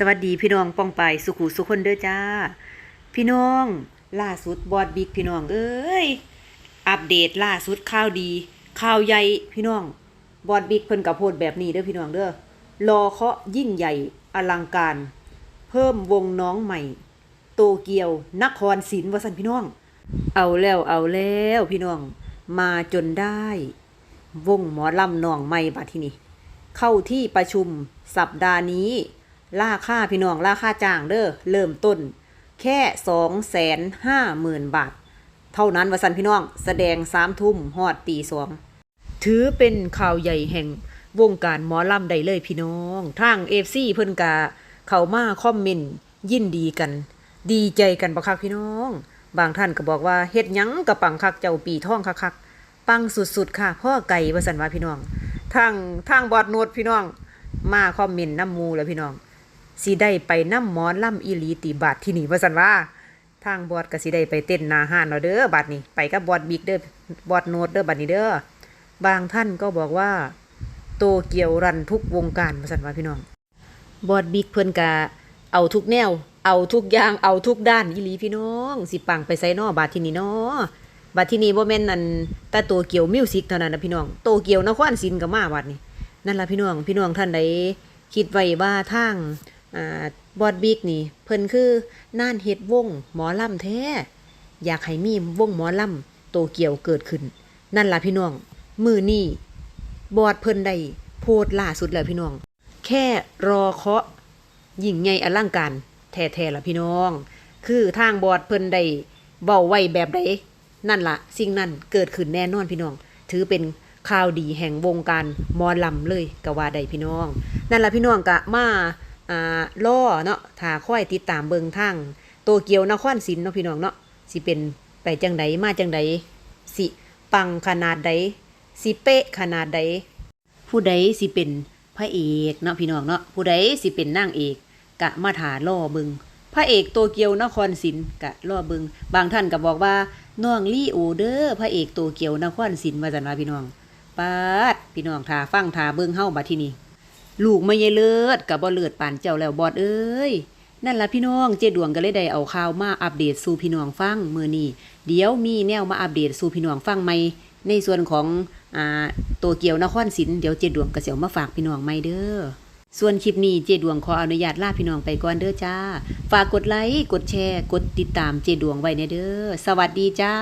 สวัสดีพี่น้องป้องไปสุขุสุคนเด้อจ้า พี่น้อง ล่าสุดบอดบิ๊กพี่น้องเอ้ยอัปเดตล่าสุดข่าวดีข่าวใหญ่พี่น้องบอดบิ๊กเพิ่นกับโพดแบบนี้เด้อพี่น้องเด้อรอเคาะยิ่งใหญ่อลังการ เพิ่มวงน้องใหม่ โตเกียวนครศิลป์วสันพี่น้อง เอาแล้วเอาแล้วพี่น้อง มาจนได้ วงหมอลำน้องใหม่บัดที่นี่เข้าที่ประชุมสัปดาห์นี้ ล่าค่าพี่น้องล่าค่าจ้างเด้อเริ่มต้น แค่สองแสนห้าหมื่นบาท เท่านั้นวสันพี่น้องแสดงสามทุ่มฮอดตีสองถือเป็นข่าวใหญ่แห่งวงการหมอลำได้เลยพี่น้องทางเอฟซีเพิ่นกาเขามาคอมเมนต์ยินดีกัน ดีใจกันบักคักพี่น้อง บางท่านก็บอกว่าเฮ็ดยังกะปังคักเจ้าปีท่องคักๆปังสุดๆ ค่ะพ่อไก่วสันว่าพี่น้องทางทางบอดโนดพี่น้อง มาคอมเมนต์น้ำมูแล้วพี่น้อง สิได้ไปน้ำหมอนล่ำอีหลีติบาทที่นี่ว่าสันว่าทางบอดก็สิได้ไปเต้นนาห้านเราเด้อบัดนี้ไปกับบอดบิ๊กเด้อบอดโนดเด้อบัดนี้เด้อบางท่านก็บอกว่า โตเกียวรันทุกวงการว่าสันว่าพี่น้องบอดบิ๊กเพิ่นกะเอาทุกแนว เอาทุกอย่างเอาทุกด้านอีหลีพี่น้อง สิปังไปไซนอบาดที่นี่นาะบาดที่นี่บ่แม่นนั่นแต่โตเกียวมิวสิกเท่านั้นนะพี่น้องโตเกียวนครศิลป์ก็มาบัดนี้นั่นละพี่น้องพี่น้องท่านใดคิดไว้ว่าทาง อ่าบอดบิ๊กนี่ เพิ่นคือน่านเฮ็ดวงหมอลำแท้ อยากให้มีวงหมอลำโตเกียวเกิดขึ้น นั่นล่ะพี่น้อง มือนี่บอดเพิ่นได้โพสต์ล่าสุดแล้วพี่น้อง แค่รอเคาะยิ่งใหญ่อลังการแท้ๆล่ะพี่น้อง คือทางบอดเพิ่นได้เบาไว้แบบใดนั่นละสิ่งนั้นเกิดขึ้นแน่นอนพี่น้อง ถือเป็นข่าวดีแห่งวงการหมอลำเลยก็ว่าได้พี่น้อง นั่นละพี่น้องกะมา อ่าล่อเนาะถ้าค่อยติดตามเบิงทางโตเกียวนครศิลป์เนาะพี่น้องเนาะสิเป็นไปจังใดมาจังใดสิปังขนาดใดสิเป๊ะขนาดใดผู้ใดสิเป็นพระเอกเนาะพี่น้องเนาะผู้ใดสิเป็นนางเอกกะมาถาล่อเบิงพระเอกโตเกียวนครศิลป์กะล่อเบิงบางท่านก็บอกว่าน้องลี่โอเดอร์พระเอกโตเกียวนครศิลป์ว่าจันว่าพี่น้องปาดพี่น้องทาฟังทาเบิงเฮาบัดที่นี่ ลูกไม่ยายเลิศกับบ่เลิศปานเจ้าแล้วบอดเอ้ยนั่นละพี่น้องเจดวงก็เลยได้เอาข่าวมาอัปเดตสู่พี่น้องฟังมือนี้เดี๋ยวมีแนวมาอัปเดตสู่พี่น้องฟังใหม่ในส่วนของอ่าตัวเกียวนครศิลป์เดี๋ยวเจดวงก็เสิเอามาฝากพี่น้องใหม่เด้อส่วนคลิปนี้เจดวงขออนุญาตลาพี่น้องไปก่อนเด้อจ้า ฝากกดไลค์กดแชร์ กดติดตามเจดวงไว้ในเด้อสวัสดีจ้า